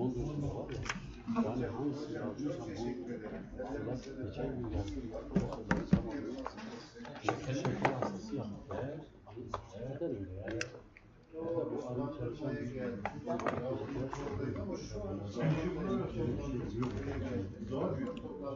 son dönemde var ya. Yani hangisini alıyorsam bu Allah geçen gün geldim. Şeker şeker hastası yaptı. Şekerden öyle yani. Orada bu arı çalışan hangi bir var? Bana bakıyorsun. Geçen gün geçen gün şeye ümmet söyledim, ümmet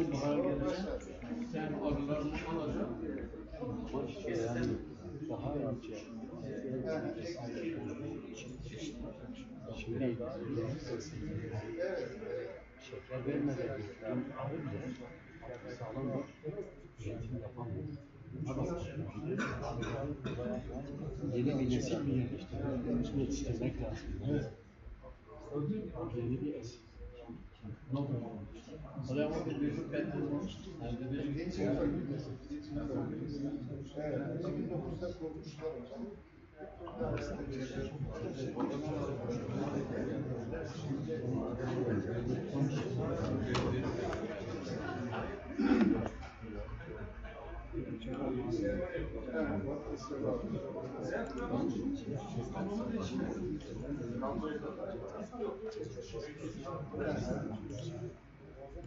Son bahar gelecek. Sen arılarını alacak. Ama işte yani daha önce şimdi şeker vermeden bir arı bile sağlam bir üretim yapamıyor. Yeni bir nesil mi yetiştirmek, yetiştirmek lazım. Evet. Yeni bir nesil. Olha Oder man die Möglichkeit haben, also die Möglichkeit